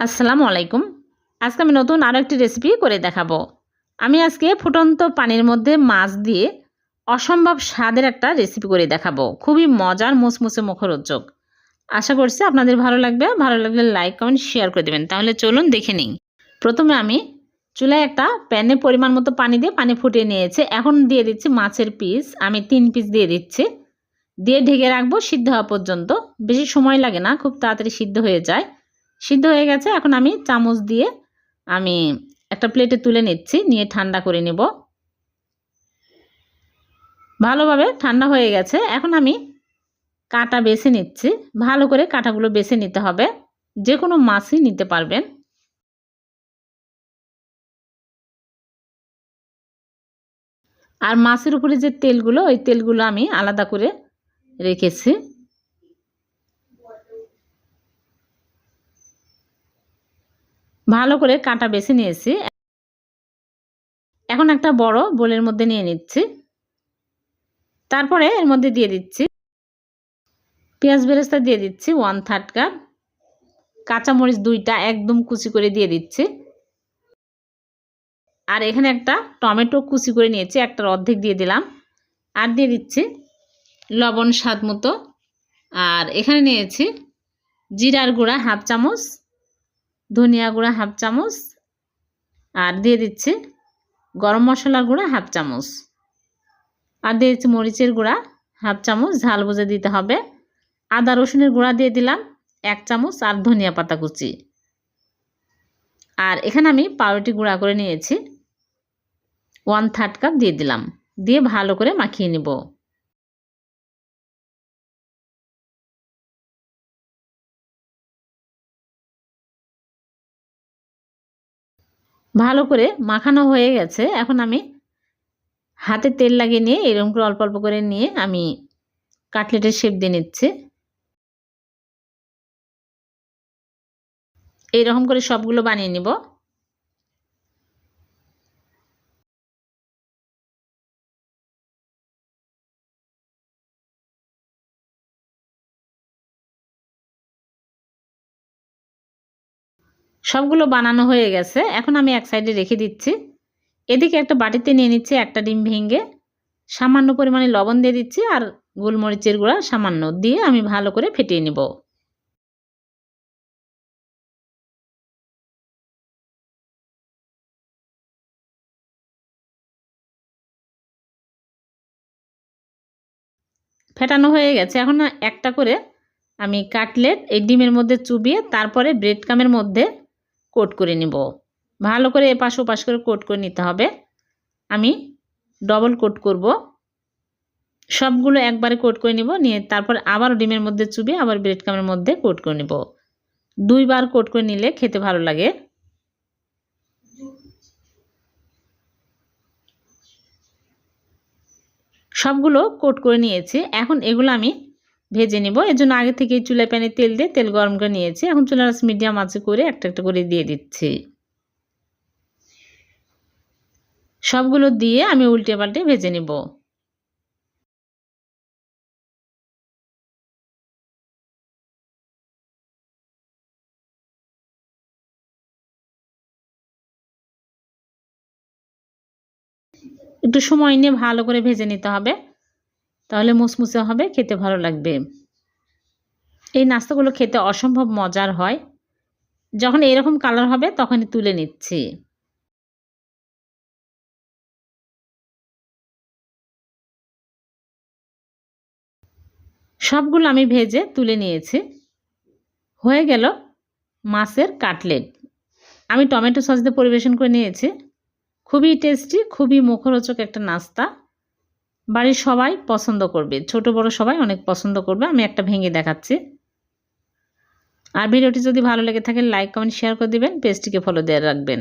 আসসালামু আলাইকুম। আজকে আমি নতুন আরও একটি রেসিপি করে দেখাবো। আমি আজকে ফুটন্ত পানির মধ্যে মাছ দিয়ে অসম্ভব স্বাদের একটা রেসিপি করে দেখাবো। খুবই মজার মুসমুসে মুখরোচক। আশা করছি আপনাদের ভালো লাগবে। ভালো লাগলে লাইক কমেন্ট শেয়ার করে দেবেন। তাহলে চলুন দেখে নিই। প্রথমে আমি চুলায় একটা প্যানে পরিমাণ মতো পানি দিয়ে পানি ফুটিয়ে নিয়েছে। এখন দিয়ে দিচ্ছি মাছের পিস আমি তিন পিস দিয়ে দিচ্ছি। দিয়ে ঢেকে রাখব সিদ্ধ হওয়া পর্যন্ত। বেশি সময় লাগে না, খুব তাড়াতাড়ি সিদ্ধ হয়ে যায়। সিদ্ধ হয়ে গেছে। এখন আমি চামচ দিয়ে আমি একটা প্লেটে তুলে নিচ্ছি, নিয়ে ঠান্ডা করে নেব। ভালোভাবে ঠান্ডা হয়ে গেছে। এখন আমি কাটা বেছে নিচ্ছি। ভালো করে কাটাগুলো বেছে নিতে হবে। যে কোনো মাছই নিতে পারবেন। আর মাছের উপরে যে তেলগুলো, ওই তেলগুলো আমি আলাদা করে রেখেছি। ভালো করে কাটা বেছে নিয়েছি। এখন একটা বড় বোলের মধ্যে নিয়ে নিচ্ছি। তারপরে এর মধ্যে দিয়ে দিচ্ছি পেঁয়াজ বেরেস্তা দিয়ে দিচ্ছি ওয়ান থার্ড কাপ কাঁচামরিচ দুইটা একদম কুচি করে দিয়ে দিচ্ছি। আর এখানে একটা টমেটো কুচি করে নিয়েছি, একটার অর্ধেক দিয়ে দিলাম। আর দিয়ে দিচ্ছি লবণ স্বাদ মতো। আর এখানে নিয়েছি জিরার গুঁড়া হাফ চামচ। ধনিয়া গুঁড়া হাফ চামচ আর দিয়ে দিচ্ছি গরম মশলার গুঁড়া হাফ চামচ। আর দিয়ে দিচ্ছি মরিচের গুঁড়া হাফ চামচ, ঝাল বুঝে দিতে হবে। আদা রসুনের গুঁড়া দিয়ে দিলাম এক চামচ আর ধনিয়া পাতা কুচি। আর এখানে আমি পাউরুটি গুঁড়া করে নিয়েছি। ওয়ান থার্ড কাপ দিয়ে দিলাম। দিয়ে ভালো করে মাখিয়ে নেব। ভালো করে মাখানো হয়ে গেছে। এখন আমি হাতে তেল লাগিয়ে নিয়ে এরকম করে অল্প অল্প করে নিয়ে আমি কাটলেটের শেপ দিয়ে নিচ্ছি। এইরকম করে সবগুলো বানিয়ে নিব। সবগুলো বানানো হয়ে গেছে। এখন আমি এক সাইডে রেখে দিচ্ছি। এদিকে একটা বাটিতে নিয়ে নিচ্ছি একটা ডিম ভেঙে। সামান্য পরিমাণে লবণ দিয়ে দিচ্ছি আর গোলমরিচের গুঁড়া সামান্য দিয়ে আমি ভালো করে ফেটিয়ে নেব। ফেটানো হয়ে গেছে। এখন একটা করে আমি কাটলেট এই ডিমের মধ্যে চুবিয়ে তারপরে ব্রেড কামের মধ্যে কোট করে নিব। ভালো করে এপাশ ওপাশ করে কোট করে নিতে হবে। আমি ডবল কোট করব। সবগুলো একবারে কোট করে নিব, নিয়ে তারপর আবার ডিমের মধ্যে চুবিয়ে আবার ব্রেড কামের মধ্যে কোট করে নিব। দুইবার কোট করে নিলে খেতে ভালো লাগে। সবগুলো কোট করে নিয়েছি। এখন এগুলো আমি ভেজে নিব। এর জন্য আগে থেকে চুলা প্যানে তেল দিয়ে তেল গরম করে নিয়েছি। এখন চুলা চুলার মিডিয়াম আছে করে একটা একটা করে দিয়ে দিচ্ছি। সবগুলো দিয়ে আমি উল্টে পাল্টে ভেজে নিব। একটু সময় নিয়ে ভালো করে ভেজে নিতে হবে। তাহলে মুসমুসে হবে, খেতে ভালো লাগবে। এই নাস্তাগুলো খেতে অসম্ভব মজার হয়। যখন এরকম কালার হবে, তখনই তুলে নিচ্ছি। সবগুলো আমি ভেজে তুলে নিয়েছি। হয়ে গেল মাছের কাটলেট। আমি টমেটো সস দিয়ে পরিবেশন করে নিয়েছি। খুবই টেস্টি খুবই মুখরোচক একটা নাস্তা। বাড়ির সবাই পছন্দ করবে। ছোট বড় সবাই অনেক পছন্দ করবে। আমি একটা ভেঙে দেখাচ্ছি। আর ভিডিওটি যদি ভালো লেগে থাকে লাইক কমেন্ট শেয়ার করে দিবেন। পেজটিকে ফলো দিয়ে রাখবেন।